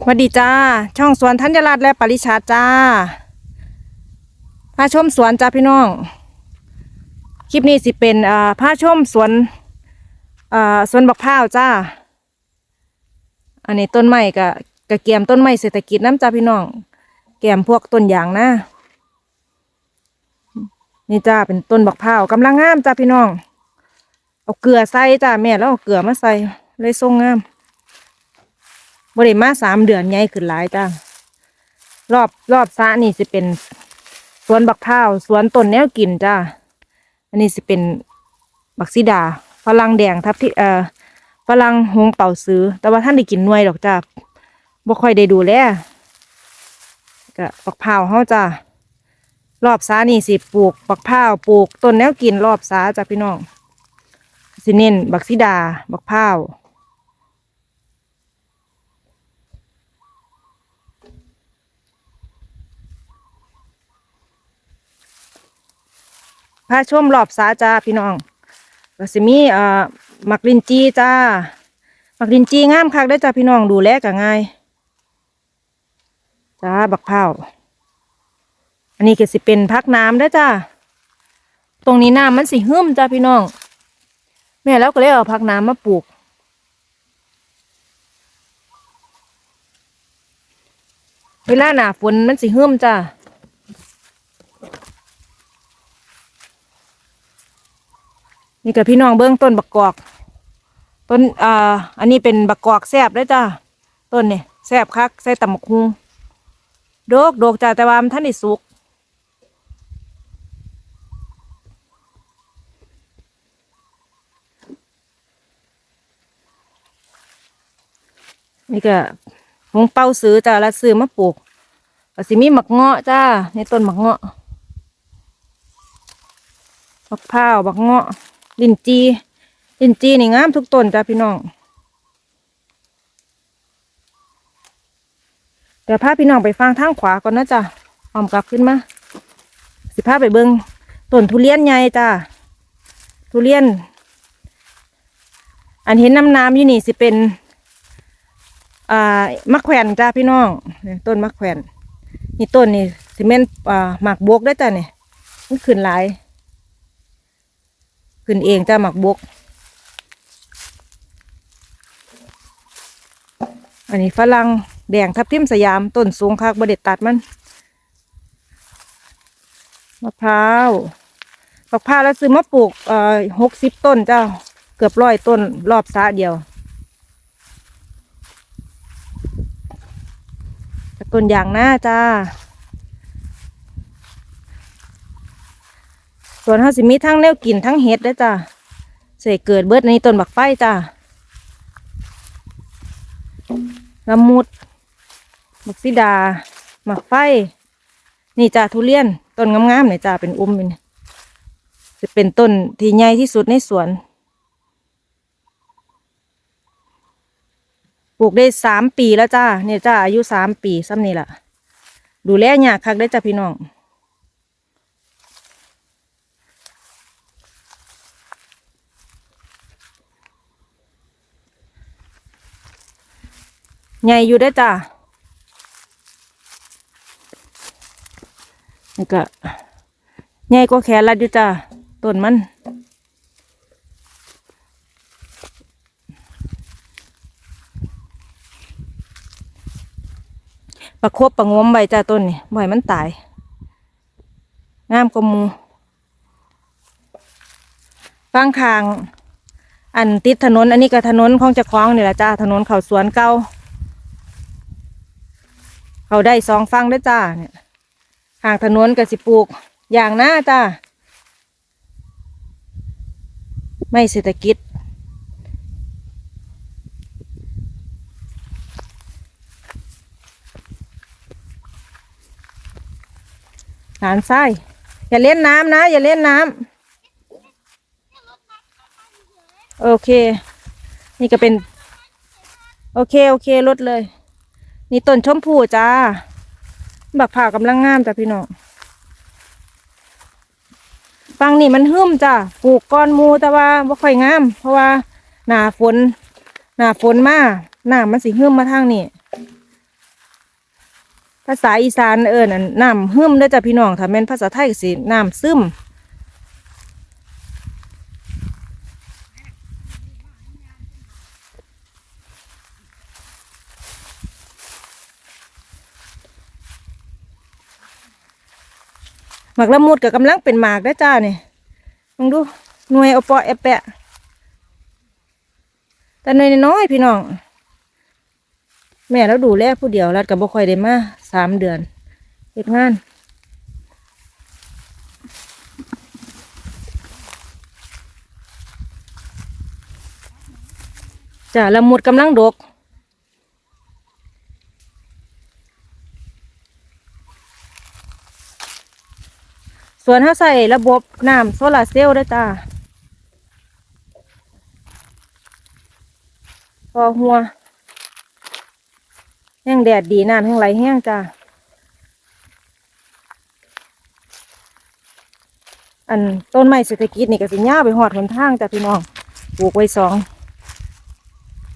สวัสดีจ้า ช่องสวนธัญรัตน์และปริชาจ้าพาชมสวนจ้าพี่น้อง คลิปนี้สิเป็นอ่าพาชมสวนอ่าสวนบักพร้าวจ้า อันนี้ต้นไม้กับกะเกียมต้นไม้เศรษฐกิจน้ำจ้าพี่น้อง แกมพวกต้นยางนะนี่จ้าเป็นต้นบักพร้าวกำลังงามจ้าพี่น้อง เอาเกลือใส่จ้าแม่แล้วเอาเกลือมาใส่เลยทรงงาม บริมาสามเดือนใหญ่ขึ้นหลายจ้ารอบรอบสระนี่สิเป็นสวนบักพร้าวสวนต้นแนวกินจ้าอันนี้สิเป็นบักซิดาฝรั่งแดงทับที่เอ่อฝรั่งหงเป่าซื้อ แต่ว่าท่านได้กินหน่วยดอกจ้าบ่ค่อยได้ดูแลก็บักพร้าวเฮาจ้ารอบสระนี่สิปลูกบักพร้าวปลูกต้นแนวกินรอบสระจ้าพี่น้องสิเน้นบักซิดา บักพร้า พาชมรอบสาจ้าพี่น้องก็สิมีเอ่อหมักลินจีจ้าหมักลินจีงามคักได้จ้าพี่น้องดูแลก็ง่ายจ้าบักเผาอันนี้ก็สิเป็นพักน้ำได้จ้าตรงนี้น้ำมันสิหึ่มจ้าพี่น้อง แม่แล้วก็เลยเอาพักน้ำมาปลูกเวลาหนาฝนมันสิหึ่มจ้า นี่กับพี่น้องเบื้องต้นบักกอก ต้นอ่าอันนี้เป็นบักกอกแซบได้จ้าต้นนี่แซบคักใส่ตำบักฮุงโดกโดกจ้าแต่ว่ามันท่านได้สุกนี่ก็หงเป้าซื้อจ้าแล้วซื้อมาปลูกก็สิมีหมักเงาะจ้าในต้นหมักเงาะบักพร้าวบักเงาะ ลินจีลินจีนี่งามทุกต้นจ้าพี่น้อง เดี๋ยวพาพี่น้องไปฟังทางขวาก่อนนะจ้ะออมกลับขึ้นมา สิพาไปเบิงต้นทุเรียนใหญ่จ้าทุเรียน อันเห็นน้ำน้ำอยู่นี่สิเป็นอ่ามะแขวนจ้าพี่น้องต้นมะแขวนนี่ต้นนี่สิเมนอ่าหมากบวกได้จ้ะเนี่ยมันขึ้นหลาย ขึ้นเองจ้าหมักบก อันนี้ฝรั่งแดงทับทิมสยามต้นสูงคักบเด็ดตัดมันมะพร้าวมะพร้าวแล้วซื้อมาปลูกเอ่อหกสิบต้นเจ้า เกือบร้อยต้นรอบสระเดียวต่ต้นยางหน้าจ้า ส่วนเฮาสิมีทั้งแนวกินทั้งเห็ดเด้จ้าเสกเกิดเบิดในต้นบักไฟจ้าละมุดบักซิดาหมักไฟ นี่จ้าทุเรียนต้นงามๆนี่จ้าเป็นอุ้มเป็นจะเป็นต้นที่ใหญ่ที่สุดในสวน ปลูกได้สามปีแล้วจ้าเนี่ยจ้าอายุสามปีซ้ำนี่แหละดูแลยากคักได้จ้าพี่น้อง ใหญ่อยู่ได้จ้านี่ก็ใหญ่กว่าแขนรัดอยู่จ้าต้นมันประคบประงมใบจ้าต้นนี่บ่อยมันตายงามกว่ามูฟางคาง อันติดถนน อันนี้ก็ถนนของจะคล้องนี่แหละจ้าถนนเขาสวนเก่า เขาได้สองฟังได้จ้าเนี่ยห่างถนนกับสิปลูกอย่างหน้าจ้าไม่เศรษฐกิจหานไส้อย่าเล่นน้ำนะ อย่าเล่นน้ำโอเค นี่ก็เป็น โอเค โอเคลดเลย นี่ต้นชมพูจ้า บักผ่ากำลังงามจ้ะพี่น้องฟังนี่มันหึ่มจ้ะปลูกก้อนมูแต่ว่าบ่ค่อยงาม เพราะว่าหนาฝนหนาฝนมาหน้ามันสิหึ่มมาทางนี่ภาษาอีสานเอิ้นอันน้ำหึมเด้อจ้ะพี่น้องถ้าแม่นภาษาไทยก็สิน้ำซึม หมากละมุดก็กำลังเป็นหมากเด้จ้าเนี่ยลองดูหน่วยเอาเปาะแอปแปะ แต่น้อยพี่น้อง แม่เราดูแลผู้เดียวรัดกับบ่คอยได้มาสามเดือนเฮ็ดงานจ้ะละมุดกำลังดก ส่วนถ้าใส่ระบบน้ำโซลาร์เซลล์ด้วยจ้าพอหัวแห้งแดดดีน้ำแห้งไหลแห้งจ้าอันต้นไม้เศรษฐกิจนี่ก็สิย่าไปหอดหนทางจ้ะพี่น้องปลูกไว้สอง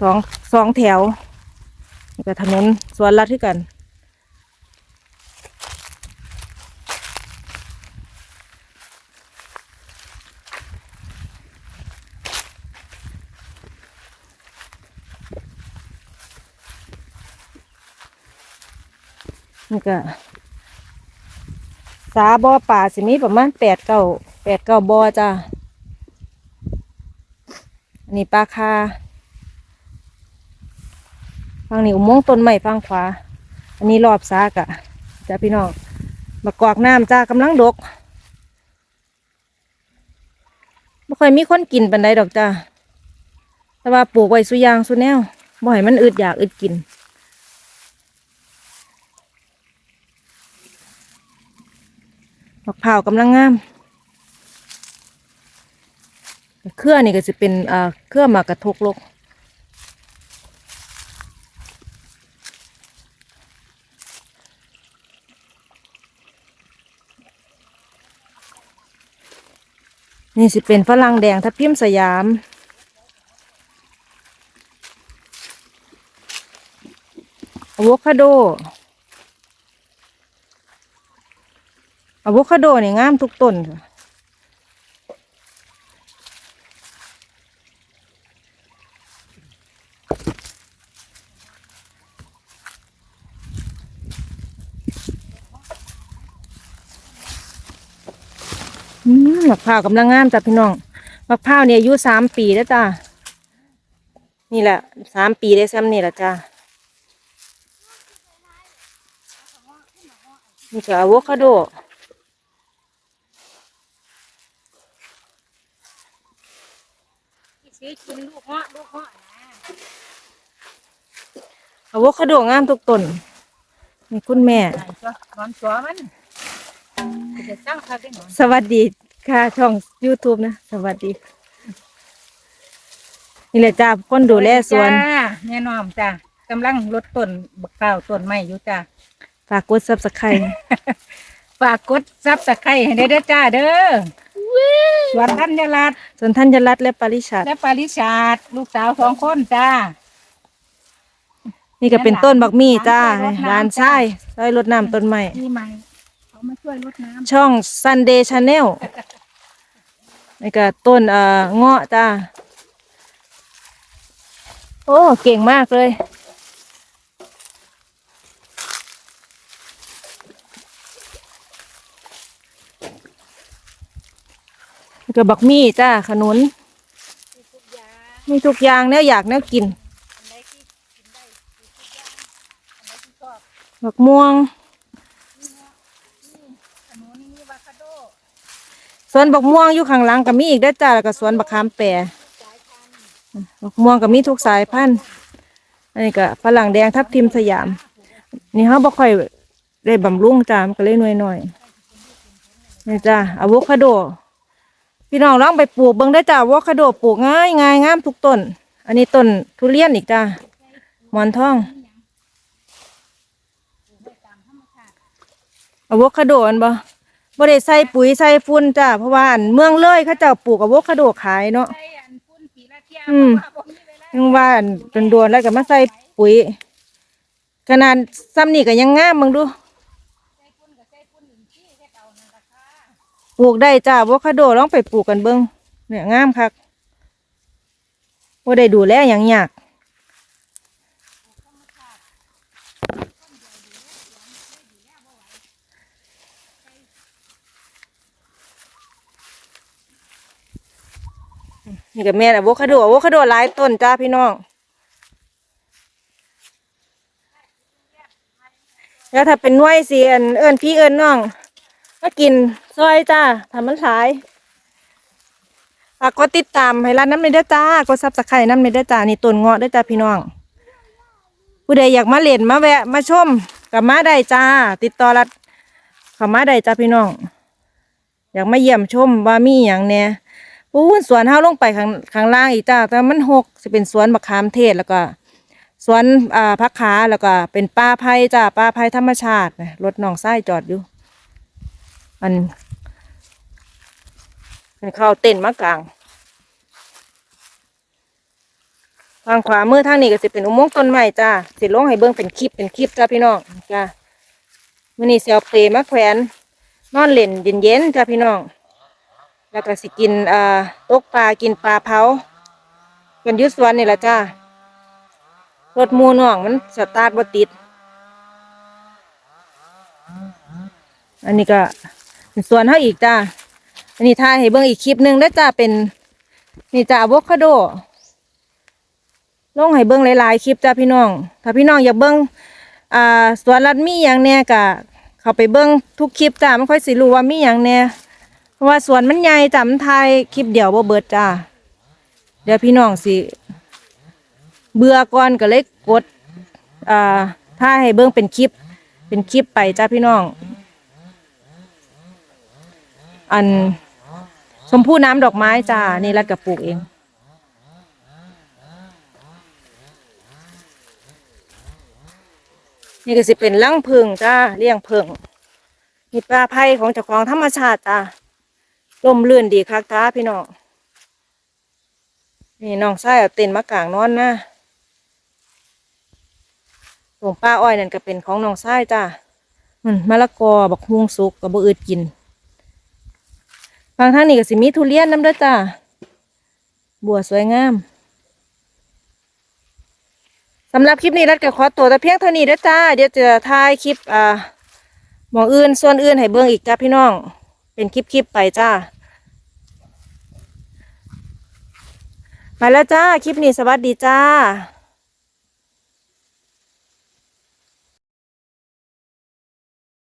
สองสองแถวนี่ก็ถนนสวนลัดที่กัน นี่ก็สาบอป่าสิมีประมาณแปดเก้าแปดเก้าบอจ้าอันนี้ปลาคาฟังนี่อุโมงค์ต้นไม้ฟังขวา อันนี้รอบซากะจ้าพี่น้องมากอกน้ำจ้ากำลังดกไม่ค่อยมีคนกินปันใดดอกจ้าแต่ว่าปลูกไว้สุยางสุแนวบ่ให้มันอึดอยากอึดกิน มะพร้าวกำลังงามเครือนี่ก็จะเป็นอ่าเครือมากระทกลกนี่สิเป็นฝรั่งแดงทับพิมสยาม อะโวคาโด อะโวคาโดนี่งามทุกต้นค่ะอืมมะพร้าวกำลังงามจ้ะพี่น้องมะพร้าวเนี่ยอายุสามปีแล้วจ้านี่แหละสามปีได้ซ้ำนี่แหละจ้านี่ก็อะโวคาโด ซื้อกินลูกเงาะลูกเงาะนะอะโวคาโดงามทุกต้นนี่คุณแม่ใส่ตัวนอนตัวมันจะสร้างคาได้หนอนสวัสดีค่ะช่อง YouTube นะ สวัสดี นี่แหละจ้าคนดูแลสวน จ้าแน่นอนจ้ากำลังลดต้นบักเปล่าวต้นไม้อยู่จ้าฝากกด subscribe ฝากกดซับตะไคร้ให้ได้เด้อจ้าเด้อ สวนธัญรัตน์ส่วนท่านยรัตน์และปริชาติและปาริชาติลูกสาวสองคนจ้า นี่ก็เป็นต้นบักมี่จ้าร้านช่วยรดน้ำร้านใช่ใช้รดน้ำต้นไม้ที่ใหม่เขามาช่วยรดน้ช่อง Sunday Channel นี่ก็ต้นเอ่อเงาะจ้าโอ้เก่งมากเลย นี่ก็บักมี่จ้าขนุนำมีทุกอย่างแนวอยากแนวกินอันใดที่กินได้ทุกอย่างอันใดที่ชอบบักม่วงขนุนมีวาคาโดสวนบักม่วงอยู่ข้างหลังก็มีอีกได้อจ้าแล้วก็สวนบักขามแปรสายพันธุ์บักม่วงก็มีทุกสายพันธุ์อันนี้ก็ฝรั่งแดงทับทิมสยาม นี่เขาบ่ค่อยได้บำรุงจ้ามันก็เลยหน่อยหน่อยๆนี่จ้าอะโวคาโด พี่น้องลองไปปลูกเบิ่งได้จ้าอคาโดปลูกง่ายง่ายงามทุกต้น อันนี้ต้นทุเรียนอีกจ้าหมอนทองอะโวคาโดอันบ่บ่ได้ใส่ปุ๋ยใส่ฝุ่นจ้าเพราะว่าอันเมืองเลยเขาเจ้าปลูกอะโวคาโดขายเนาะอืมเพราะว่าบ่มีเวลายังว่าอันโดนๆแล้วก็มาใส่ปุ๋ยขนาดซ้ำนี่ก็ยังงามมึงดู ปลูกได้จ้าอะโวคาโดลองไปปลูกกันเบิ้งเนี่ยงามคักว่าได้ดูแลอย่างยากนี่ก็แม่อะโวคาโดอะโวคาโดหลายต้นจ้าพี่น้องแล้วถ้าเป็นหน่วยสิเอินเอินพี่เอินน้อง ก็กินซอยจ้าทำมันขายฝากกดติดตามให้ร้านน้ำในเด้อจ้ากดซับสไครต์น้ำในเด้อจ้านี่ต้นเงาะเด้อจ้าพี่น้อง ผู้ใดอยากมาเล่นมาแวะมาชมกับมาได้จ้า ติดต่อรัดเขามาได้จ้าพี่น้อง อยากมาเยี่ยมชมว่ามีอย่างแหน่ปูนสวนเฮาลงไปข้างข้างล่างอีกจ้า แต่มันหกจะเป็นสวนมะขามเทศแล้วก็ สวนอ่าพักขาแล้วก็เป็นป่าไผ่จ้าป่าไผ่ธรรมชาตินะรถน้องไส้จอดอยู่ มันมันเข้าเต้นมากลางทางขวามือทางนี้ก็จะเป็นอุโมงค์ต้นไม้จ้าสิลงให้เบิ่งเป็นคลิปเป็นคลิปจ้าพี่น้องจ้ามื้อนี้เอาเปลมาแขวน นอนเล่นเย็นๆจ้าพี่น้อง แล้วก็สิกินอ่าตกปลากินปลาเผากันยุสวนนี่แหละจ้ารถมูน้องมันสตาร์ทบ่ติด อันนี้ก็ สวนเฮาอีกจ้าอันนี้ถ่ายให้เบิ่งอีกคลิปหนึ่งแล้วจ้าเป็น นี่จ้าอะโวคาโดลงให้เบิ่งหลายๆคลิปจ้าพี่น้อง ถ้าพี่น้องอยากเบิ่งอ่าสวนรัดมีหยังแน่ก็เข้าไปเบิ่งทุกคลิปจ้ามันค่อยสิรู้ว่ามีหยังแน่เพราะว่าสวนมันใหญ่จ้ามันถ่ายคลิปเดียวบ่เบิดจ้าเดี๋ยวพี่น้องสิเบื่อก่อนก็เลยกดอ่าถ้าให้เบิ่งเป็นคลิป เป็นคลิปไปจ้าพี่น้อง อันชมพู่น้ำดอกไม้จ้า นี่รัดกับปลูกเอง นี่ก็สิเป็นลังพึ่งจ้าเลี้ยงพึ่งมีปลาไผ่ของเจ้าของธรรมชาติจ้าลมเลื่นดีคักจ้าพี่น้อง นี่น้องชายเอาเต็นมากางนอนนะผงป้าอ้อยนั่นก็เป็นของน้องชายจ้าอืมมะละกอบักฮวงสุกกับบ่อืดกิน ฟังทางนี้ก็สิมีทุเรียนน้ำด้อจ้าบัวสวยงามสำหรับคลิปนี้รัดก็ขอตัวแต่เพียงเท่านี้ด้อจ้า เดี๋ยวจะถ่ายคลิปอ่าหมองอื่นส่วนอื่นให้เบิ่งอีกจ้าพี่น้อง เป็นคลิปๆไปจ้าไปแล้วจ้า คลิปนี้สวัสดีจ้า